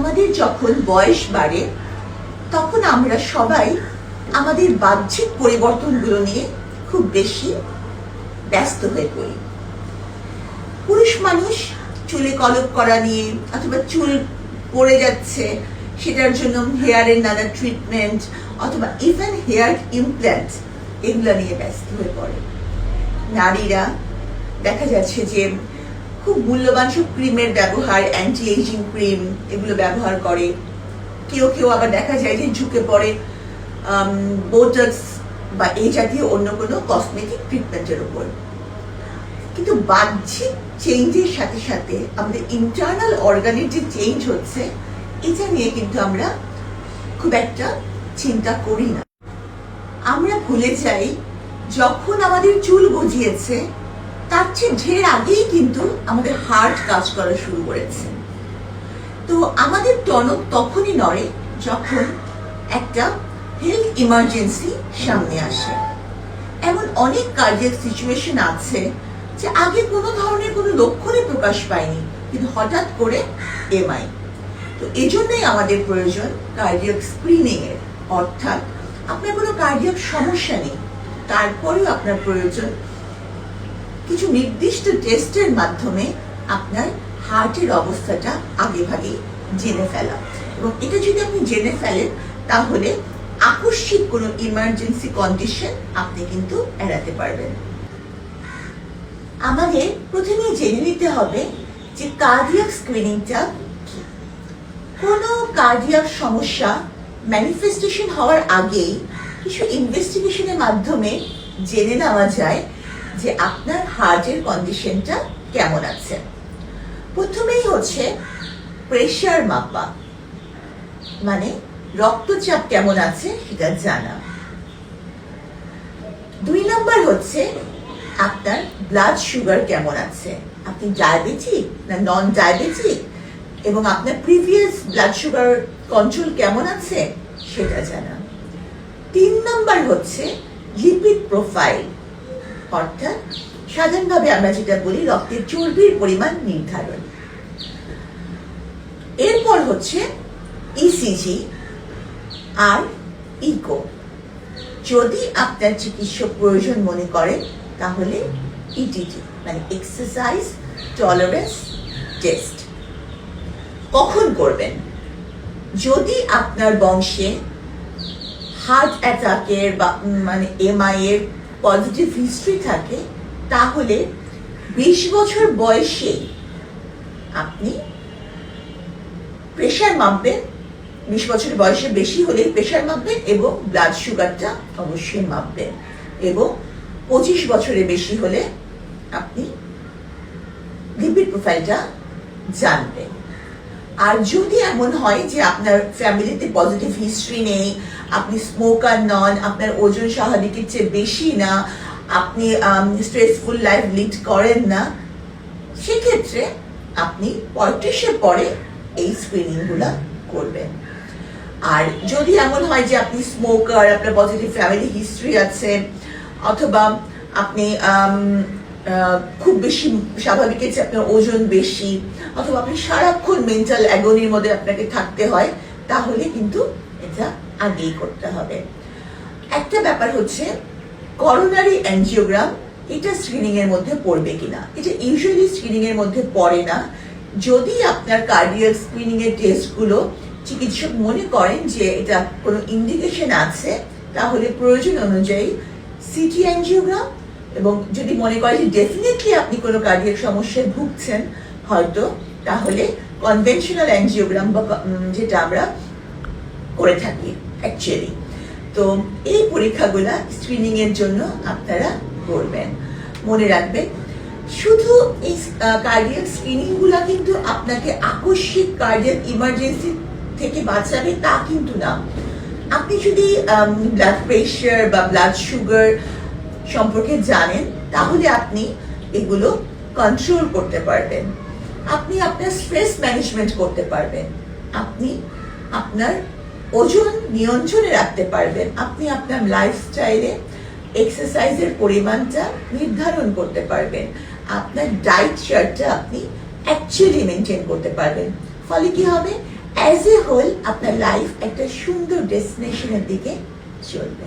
আমাদের যখন বয়স বাড়ে, তখন আমরা সবাই আমাদের বাহ্যিক পরিবর্তনগুলো নিয়ে খুব বেশি ব্যস্ত হয়ে পড়ি। পুরুষ মানুষ চুলে কলপ করা নিয়ে অথবা চুল পড়ে যাচ্ছে, সেটার জন্য হেয়ারের নানা ট্রিটমেন্ট অথবা ইভেন হেয়ার ইমপ্ল্যান্ট এগুলো নিয়ে ব্যস্ত হয়ে পড়ে। নারীরা দেখা যাচ্ছে যে খুব মূল্যবান সব ক্রিমের ব্যবহার অ্যান্টি এজিং ক্রিম এগুলো ব্যবহার করে। কেউ কেউ আবার দেখা যায় যে ঝুঁকে পড়ে বোটক্স বা এই জাতীয় অন্য কোনো কসমেটিক ট্রিটমেন্টের উপর কিন্তু বাহ্যিক চেঞ্জের সাথে সাথে আমাদের ইন্টারনাল অর্গানের যে চেঞ্জ হচ্ছে, এটা নিয়ে কিন্তু আমরা খুব একটা চিন্তা করি না। আমরা ভুলে যাই, যখন আমাদের চুল গজিয়েছে তার চেয়ে ঢের আগেই কিন্তু আমাদের হার্ট কাজ করা শুরু করেছে। তো আমাদের টনক তখনই নড়ে যখন একটা হেলথ ইমার্জেন্সি সামনে আসে। এমন অনেক কার্ডিয়াক সিচুয়েশন আছে যে আগে কোনো ধরনের কোনো লক্ষণই প্রকাশ পায়নি, কিন্তু হঠাৎ করে এমআই তো এজন্যই আমাদের প্রয়োজন কার্ডিয়াক স্ক্রিনিং এর। অর্থাৎ আপনার কোনো কার্ডিয়াক সমস্যা নেই, তারপরেও আপনার প্রয়োজন কিছু নির্দিষ্ট টেস্টের মাধ্যমে আপনার হার্টের অবস্থাটা আগে ভাগে জেনে ফেলা। এবং এটা যদি আপনি জেনে ফেলেন, তাহলে আকস্মিক কোনো ইমার্জেন্সি কন্ডিশন আপনি কিন্তু এড়াতে পারবেন। আমাদের প্রথমে জেনে নিতে হবে যে কার্ডিয়াক স্ক্রিনিংটা কি। কোনো কার্ডিয়াক সমস্যা ম্যানিফেস্টেশন হওয়ার আগেই কিছু ইনভেস্টিগেশনের মাধ্যমে জেনে নেওয়া যায় যে আপনার হার্টের কন্ডিশনটা কেমন আছে। প্রথমেই হচ্ছে প্রেশার মাপা। মানে রক্তচাপ কেমন আছে সেটা জানা। দুই নম্বর হচ্ছে আপনার ব্লাড সুগার কেমন আছে। আপনি ডায়াবেটিক না নন ডায়াবেটিক এবং আপনার প্রিভিয়াস ব্লাড সুগার কন্ট্রোল কেমন আছে সেটা জানা। তিন নম্বর হচ্ছে লিপিড প্রোফাইল অর্থাৎ সাধারণভাবে আমরা যেটা বলি, রক্তের চর্বির পরিমাণ নির্ধারণ। এরপর হচ্ছে ইসিজি আর ইকো যদি আপনার চিকিৎসক প্রয়োজন মনে করেন তাহলে ইটিটি মানে এক্সারসাইজ টলারেন্স টেস্ট কখন করবেন? যদি আপনার বংশে হার্ট অ্যাটাকের বা মানে এমআই এর পজিটিভ হিস্ট্রি থাকে, তাহলে বিশ বছর বয়সে আপনি প্রেশার মাপবেন, বিশ বছর বয়সে বেশি হলে প্রেশার মাপবেন এবং ব্লাড সুগারটা অবশ্যই মাপবেন এবং পঁচিশ বছরের বেশি হলে আপনি লিপিড প্রোফাইলটা জানবেন। আর যদি এমন হয় যে আপনার ফ্যামিলিতে পজিটিভ হিস্ট্রি নেই, আপনি স্মোকার নন, আপনার ওজন স্বাভাবিকের চেয়ে বেশি না, আপনি স্ট্রেসফুল লাইফ লিড করেন না, সেক্ষেত্রে আপনি পঁয়ত্রিশের পরে এই স্ক্রিনিংগুলো করবেন। আর যদি এমন হয় যে আপনি স্মোকার, আপনার পজিটিভ ফ্যামিলি হিস্ট্রি আছে, অথবা আপনি খুব বেশি স্বাভাবিকের চেয়ে আপনার ওজন বেশি, অথবা আপনি সারাক্ষণ মেন্টাল অ্যাগনির মধ্যে আপনাকে থাকতে হয়, তাহলে কিন্তু এটা আগেই করতে হবে। একটা ব্যাপার হচ্ছে করোনারি অ্যানজিওগ্রাম এটা স্ক্রিনিং এর মধ্যে পড়বে কিনা? এটা ইউজুয়ালি স্ক্রিনিং এর মধ্যে পড়ে না। যদি আপনার কার্ডিয়াক স্ক্রিনিং এর টেস্টগুলো চিকিৎসক মনে করেন যে এটা কোনো ইন্ডিকেশন আছে, তাহলে প্রয়োজন অনুযায়ী সিটি অ্যানজিওগ্রাম এবং যদি মনে করে যে ডেফিনেটলি আপনি কোনো কার্ডিয়াক সমস্যায় ভুগছেন, হয়তো তাহলে কনভেনশনাল অ্যানজিওগ্রাম বা যেটা আমরা করে থাকি অ্যাকচুয়ালি তো এই পরীক্ষাগুলো স্ক্রিনিং এর জন্য আপনারা করবেন। মনে রাখবেন, শুধু এই কার্ডিয়াক স্ক্রিনিংগুলা কিন্তু আপনাকে আকস্মিক কার্ডিয়াক ইমার্জেন্সি থেকে বাঁচাবে তা কিন্তু না। আপনি যদি ব্লাড প্রেশার বা ব্লাড সুগার সম্পর্কে জানেন, তাহলে আপনি এগুলো কন্ট্রোল করতে পারবেন। আপনি আপনার স্ট্রেস ম্যানেজমেন্ট করতে পারবেন। আপনি আপনার ওজন নিয়ন্ত্রণে রাখতে পারবেন। আপনি আপনার লাইফস্টাইলে এক্সারসাইজের পরিমাণটা নির্ধারণ করতে পারবেন। আপনার ডায়েট চার্টটা আপনি অ্যাকচুয়ালি মেনটেন করতে পারবেন। ফলে কি হবে? অ্যাজ এ হোল আপনার লাইফ একটা সুন্দর ডেস্টিনেশনের দিকে চলবে।